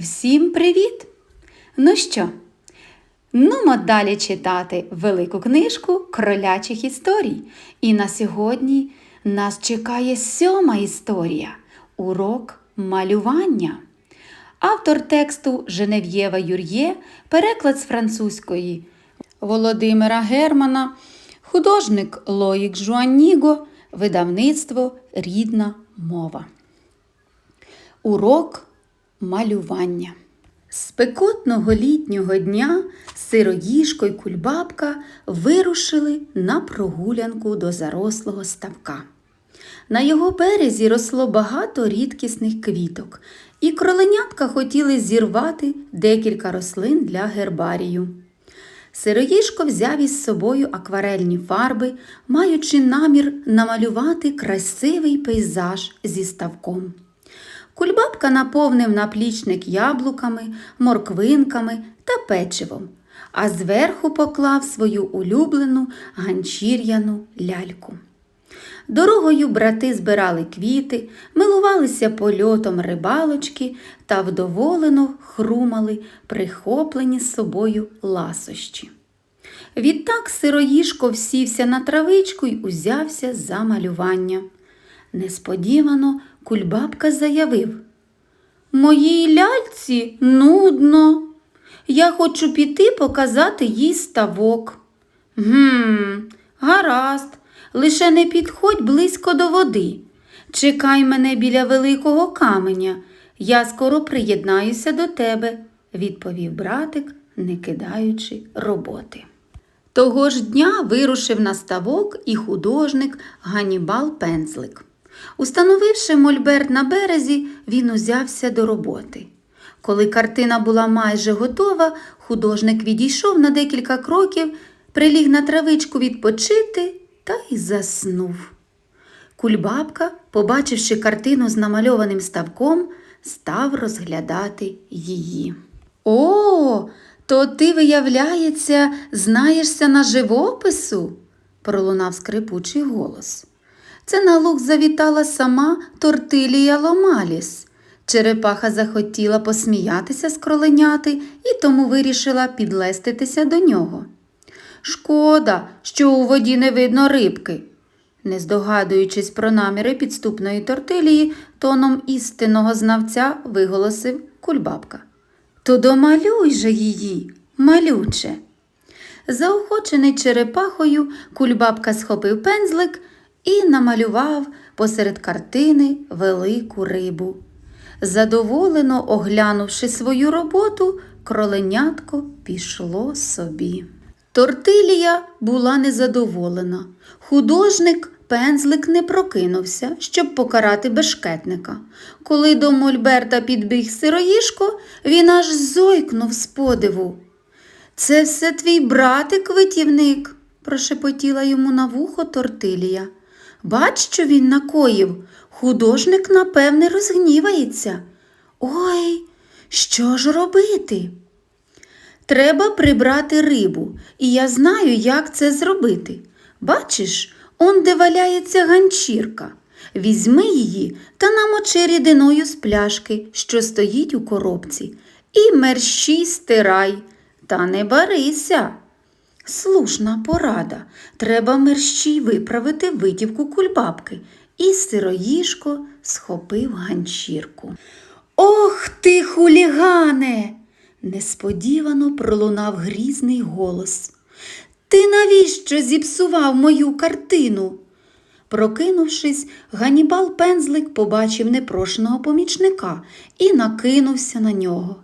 Всім привіт! Ну що, нумо далі читати велику книжку кролячих історій. І на сьогодні нас чекає сьома історія урок малювання. Автор тексту Женев'єва Юр'є, переклад з французької Володимира Германа, художник Лоїк Жуаніго, видавництво Рідна мова. Урок малювання. Спекотного літнього дня сироїжко й кульбабка вирушили на прогулянку до зарослого ставка. На його березі росло багато рідкісних квіток, і кроленятка хотіли зірвати декілька рослин для гербарію. Сироїшко взяв із собою акварельні фарби, маючи намір намалювати красивий пейзаж зі ставком. Кульбабка наповнив наплічник яблуками, морквинками та печивом, а зверху поклав свою улюблену ганчір'яну ляльку. Дорогою брати збирали квіти, милувалися польотом рибалочки та вдоволено хрумали прихоплені з собою ласощі. Відтак сироїшко всівся на травичку й узявся за малювання. Несподівано кульбабка заявив Моїй ляльці нудно. Я хочу піти показати їй ставок. Гм, гаразд, лише не підходь близько до води. Чекай мене біля великого каменя. Я скоро приєднаюся до тебе, відповів братик, не кидаючи роботи. Того ж дня вирушив на ставок і художник Ганібал Пензлик. Установивши мольберт на березі, він узявся до роботи. Коли картина була майже готова, художник відійшов на декілька кроків, приліг на травичку відпочити та й заснув. Кульбабка, побачивши картину з намальованим ставком, став розглядати її. О, то ти, виявляється, знаєшся на живопису? пролунав скрипучий голос. Це на луг завітала сама Тортилія Ломаліс. Черепаха захотіла посміятися з кроленяти і тому вирішила підлеститися до нього. Шкода, що у воді не видно рибки. Не здогадуючись про наміри підступної тортилії, тоном істинного знавця виголосив кульбабка. То домалюй же її, малюче. Заохочений черепахою, кульбабка схопив пензлик і намалював посеред картини велику рибу. Задоволено оглянувши свою роботу, кроленятко пішло собі. Тортилія була незадоволена. Художник пензлик не прокинувся, щоб покарати бешкетника. Коли до Мольберта підбіг сироїшко, він аж зойкнув з подиву. Це все твій братик витівник, прошепотіла йому на вухо Тортилія. Бач, що він накоїв. Художник, напевне, розгнівається. Ой, що ж робити? Треба прибрати рибу, і я знаю, як це зробити. Бачиш, он де валяється ганчірка. Візьми її та намочи рідиною з пляшки, що стоїть у коробці, і мерщій стирай, та не барися. Слушна порада. Треба мерщій виправити витівку кульбабки. І сироїшко схопив ганчірку. Ох ти, хулігане! Несподівано пролунав грізний голос. Ти навіщо зіпсував мою картину? Прокинувшись, Ганібал пензлик побачив непрошеного помічника і накинувся на нього.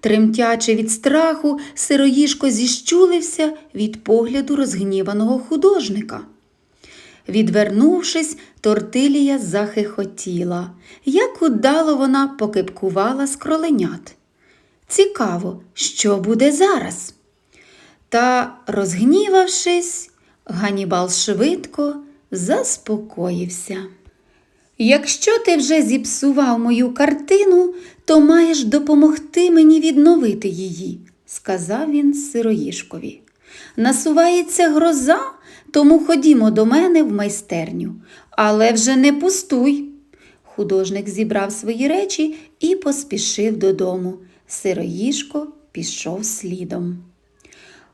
Тремтячи від страху, сироїшко зіщулився від погляду розгніваного художника. Відвернувшись, тортилія захихотіла. Як удало вона покипкувала з кроленят. Цікаво, що буде зараз. Та, розгнівавшись, Ганібал швидко заспокоївся. Якщо ти вже зіпсував мою картину, то маєш допомогти мені відновити її, сказав він сироїшкові. Насувається гроза, тому ходімо до мене в майстерню, але вже не пустуй. Художник зібрав свої речі і поспішив додому. Сироїшко пішов слідом.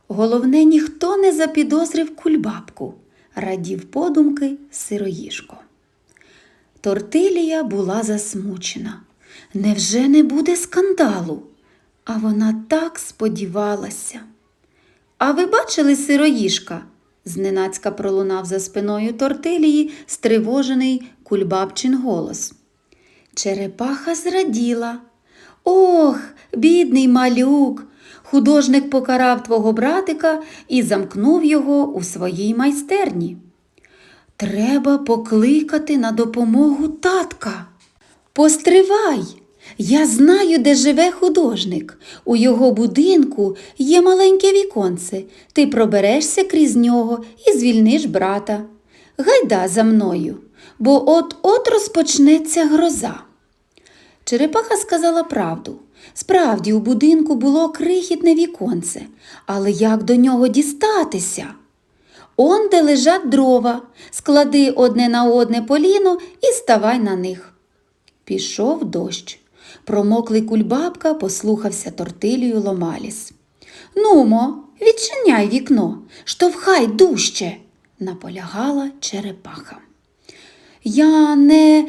Головне, ніхто не запідозрив кульбабку, радів подумки сироїшко. Тортилія була засмучена. Невже не буде скандалу? А вона так сподівалася. А ви бачили сироїшка? зненацька пролунав за спиною тортилії стривожений кульбабчин голос. Черепаха зраділа. Ох, бідний малюк. Художник покарав твого братика і замкнув його у своїй майстерні. Треба покликати на допомогу татка. Постривай! Я знаю, де живе художник. У його будинку є маленьке віконце. Ти проберешся крізь нього і звільниш брата. Гайда за мною, бо от-от розпочнеться гроза. Черепаха сказала правду. Справді, у будинку було крихітне віконце, але як до нього дістатися? Он, де лежать дрова, склади одне на одне поліно і ставай на них. Пішов дощ. Промоклий кульбабка послухався тортилію ломаліс. Нумо, відчиняй вікно, штовхай дужче, наполягала черепаха. Я не,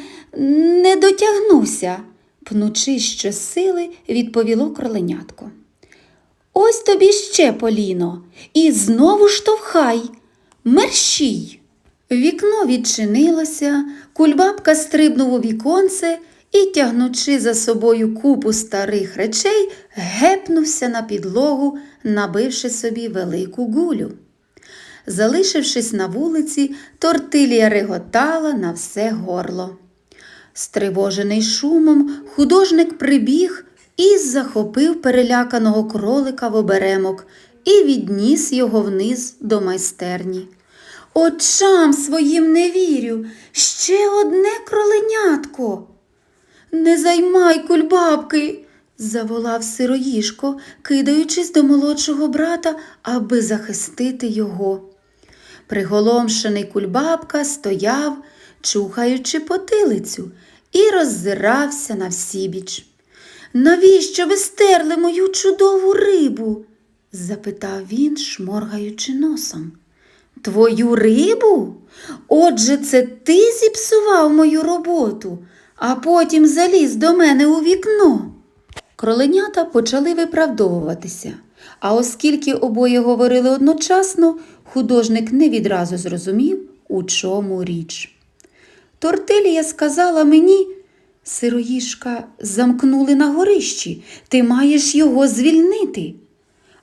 не дотягнуся, пнучи щосили, відповіло кроленятко. Ось тобі ще поліно, і знову штовхай, мерщій. Вікно відчинилося, кульбабка стрибнув у віконце і, тягнучи за собою купу старих речей, гепнувся на підлогу, набивши собі велику гулю. Залишившись на вулиці, тортилія реготала на все горло. Стривожений шумом, художник прибіг і захопив переляканого кролика в оберемок і відніс його вниз до майстерні. Очам своїм не вірю, ще одне кроленятко. Не займай кульбабки, заволав сироїшко, кидаючись до молодшого брата, аби захистити його. Приголомшений кульбабка стояв, чухаючи потилицю, і роззирався на всібіч. Навіщо ви стерли мою чудову рибу? запитав він, шморгаючи носом. Твою рибу? Отже, це ти зіпсував мою роботу, а потім заліз до мене у вікно. Кроленята почали виправдовуватися, а оскільки обоє говорили одночасно, художник не відразу зрозумів, у чому річ. Тортилія сказала мені, сироїшка замкнули на горищі, ти маєш його звільнити.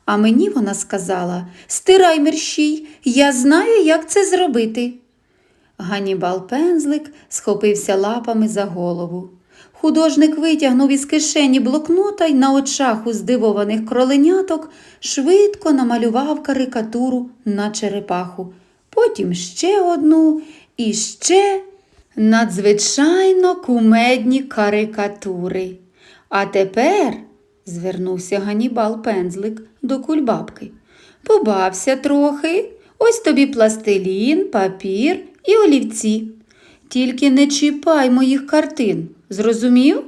А мені вона сказала Стирай мерщій, я знаю, як це зробити. Ганібал пензлик схопився лапами за голову. Художник витягнув із кишені блокнота й на очах у здивованих кроленяток швидко намалював карикатуру на черепаху, потім ще одну і ще надзвичайно кумедні карикатури. А тепер, звернувся Ганібал пензлик до кульбабки, побався трохи, ось тобі пластилін, папір і олівці. Тільки не чіпай моїх картин, зрозумів?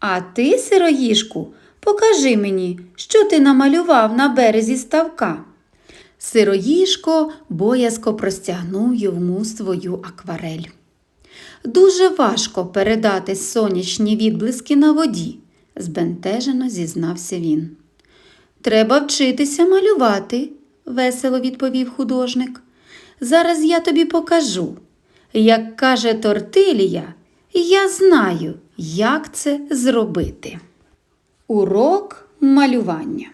А ти, сироїшку, покажи мені, що ти намалював на березі ставка. Сироїшко боязко простягнув йому свою акварель. Дуже важко передати сонячні відблиски на воді, збентежено зізнався він. Треба вчитися малювати, весело відповів художник. Зараз я тобі покажу. Як каже Тортилія, я знаю, як це зробити. Урок малювання.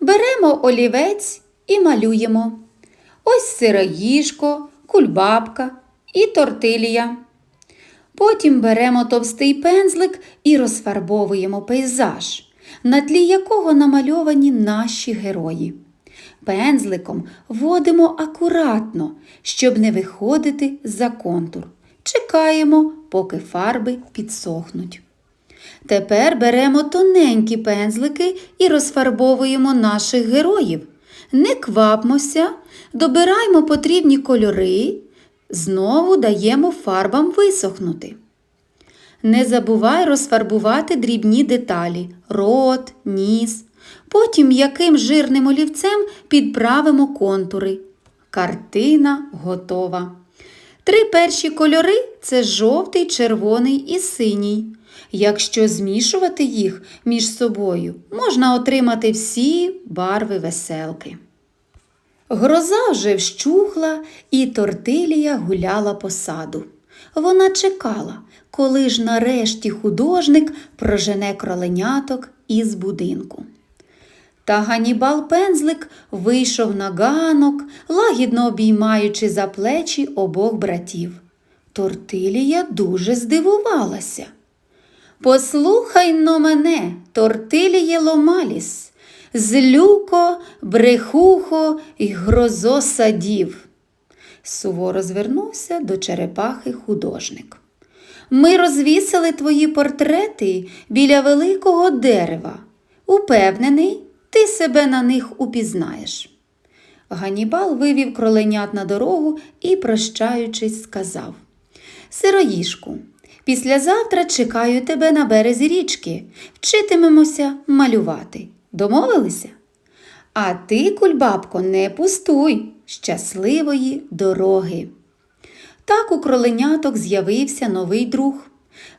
Беремо олівець і малюємо. Ось сироїшко, кульбабка і тортилія. Потім беремо товстий пензлик і розфарбовуємо пейзаж, на тлі якого намальовані наші герої. Пензликом водимо акуратно, щоб не виходити за контур. Чекаємо, поки фарби підсохнуть. Тепер беремо тоненькі пензлики і розфарбовуємо наших героїв. Не квапмося, добираємо потрібні кольори, знову даємо фарбам висохнути. Не забувай розфарбувати дрібні деталі рот, ніс. Потім м'яким жирним олівцем підправимо контури. Картина готова. Три перші кольори це жовтий, червоний і синій. Якщо змішувати їх між собою, можна отримати всі барви веселки. Гроза вже вщухла, і тортилія гуляла по саду. Вона чекала, коли ж нарешті художник прожене кроленяток із будинку. Та Ганібал Пензлик вийшов на ганок, лагідно обіймаючи за плечі обох братів. Тортилія дуже здивувалася. Послухай но мене, тортиліє ломаліс, злюко, брехухо й грозо садів. Суворо звернувся до черепахи художник. Ми розвісили твої портрети біля великого дерева. Упевнений, ти себе на них упізнаєш. Ганібал вивів кроленят на дорогу і, прощаючись, сказав Сироїшку, післязавтра чекаю тебе на березі річки. Вчитимемося малювати. Домовилися? А ти, кульбабко, не пустуй щасливої дороги. Так у кроленяток з'явився новий друг.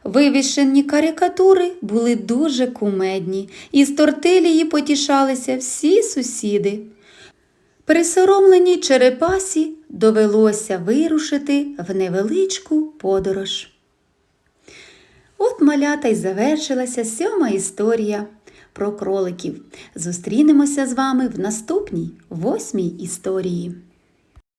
Вивішені карикатури були дуже кумедні, і з тортилії потішалися всі сусіди. Присоромленій черепасі довелося вирушити в невеличку подорож. От малята й завершилася сьома історія про кроликів. Зустрінемося з вами в наступній восьмій історії.